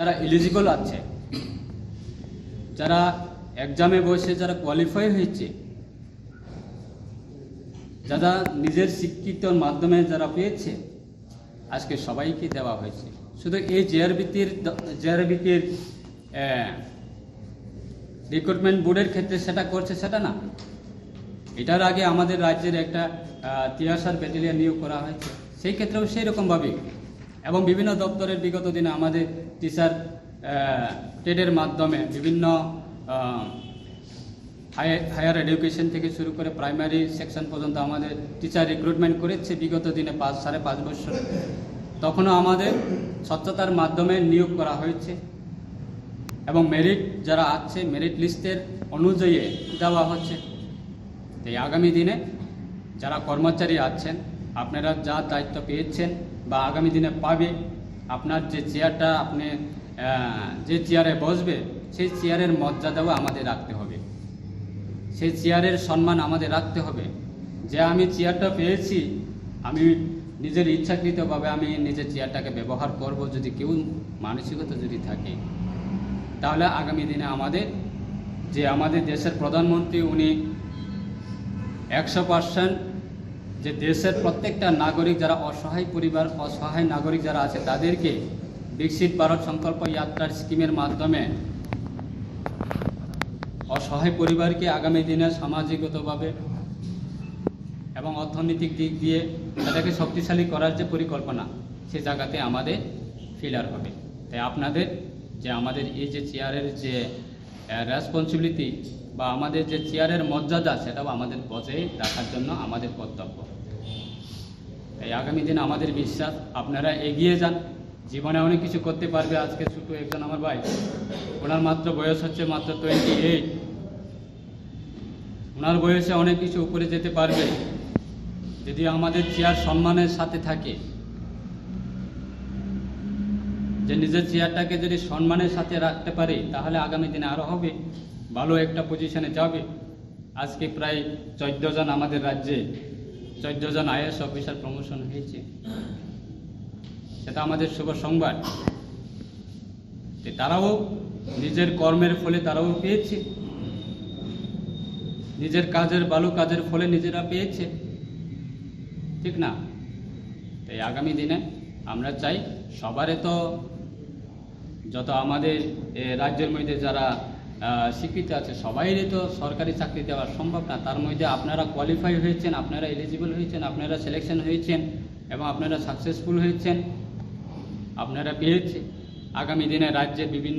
যারা এলিজিবল আছে, যারা এক্সামে বসে, যারা কোয়ালিফাই হয়েছে, যারা নিজের শিক্ষিতর মাধ্যমে যারা পেয়েছে, আজকে সবাইকে দেওয়া হয়েছে। শুধু এই জেআরবিতির জেআরবিতির রিক্রুটমেন্ট বোর্ডের ক্ষেত্রে সেটা করছে সেটা না। এটার আগে আমাদের রাজ্যের একটা তিয়াসার ব্যাটালিয়ান নিয়োগ করা হয়েছে। সেই ক্ষেত্রেও সেই রকমভাবে এবং বিভিন্ন দপ্তরের বিগত দিনে আমাদের টিচার টেডের মাধ্যমে বিভিন্ন হায়ার এডুকেশন থেকে শুরু করে প্রাইমারি সেকশন পর্যন্ত আমাদের টিচার রিক্রুটমেন্ট করেছে বিগত দিনে পাঁচ, সাড়ে পাঁচ বছর। তখনও আমাদের স্বচ্ছতার মাধ্যমে নিয়োগ করা হয়েছে এবং মেরিট যারা আছে মেরিট লিস্টের অনুযায়ী দেওয়া হচ্ছে। এই আগামী দিনে যারা কর্মচারী আছেন, আপনারা যা দায়িত্ব পেয়েছেন বা আগামী দিনে পাবে। আপনার যে চেয়ারটা আপনি যে চেয়ারে বসবে, সেই চেয়ারের মর্যাদাও আমাদের রাখতে হবে। সেই চেয়ারের সম্মান আমাদের রাখতে হবে। যে আমি চেয়ারটা পেয়েছি, আমি নিজের ইচ্ছাকৃতভাবে আমি নিজের চেয়ারটাকে ব্যবহার করব যদি কেউ, মানসিকতা যদি থাকে, তাহলে আগামী দিনে আমাদের, যে আমাদের দেশের প্রধানমন্ত্রী, উনি একশো পার্সেন্ট যে দেশের প্রত্যেকটা নাগরিক যারা অসহায় পরিবার, অসহায় নাগরিক যারা আছে, তাদেরকে বিকশিত ভারত সংকল্প যাত্রার স্কিমের মাধ্যমে অসহায় পরিবারকে আগামী দিনে সামাজিকগতভাবে এবং অর্থনৈতিক দিক দিয়ে তাদেরকে শক্তিশালী করার যে পরিকল্পনা, সে জায়গাতে আমাদের ফিলার হবে। তাই আপনাদের যে আমাদের এই যে চেয়ারের যে রেসপন্সিবিলিটি বা আমাদের যে চেয়ারের মর্যাদা, সেটাও আমাদের বজায় রাখার জন্য আমাদের কর্তব্য। এই আগামী দিনে আমাদের বিশ্বাস, আপনারা এগিয়ে যান। জীবনে অনেক কিছু করতে পারবে আজকে ছোটো একজন আমার ভাই। ওনার মাত্র বয়স হচ্ছে মাত্র টোয়েন্টি এইট ওনার বয়সে অনেক কিছু উপরে যেতে পারবে। যদি আমাদের চেয়ার সম্মানের সাথে থাকে যে নিজের চেয়ারটাকে যদি সম্মানের সাথে রাখতে পারি, তাহলে আগামী দিনে আরও হবে। ভালো একটা পজিশনে যাবে। আজকে প্রায় চোদ্দ জন আমাদের রাজ্যে, চোদ্দ জন আইএস অফিসার প্রমোশন হয়েছে। সেটা আমাদের শুভ সংবাদ। তারাও নিজের কর্মের ফলে তারাও পেয়েছে। নিজের কাজের, ভালো কাজের ফলে নিজেরা পেয়েছে। ঠিক না? তাই আগামী দিনে আমরা চাই সবারে তো যত আমাদের রাজ্যের মধ্যে যারা শিক্ষিত আছে, সবাইরই তো সরকারি চাকরি দেওয়া সম্ভব না। তার মধ্যে আপনারা কোয়ালিফাই হয়েছেন, আপনারা এলিজিবল হয়েছেন, আপনারা সিলেকশন হয়েছেন এবং আপনারা সাকসেসফুল হয়েছেন, আপনারা পেয়েছে আগামী দিনে রাজ্যে বিভিন্ন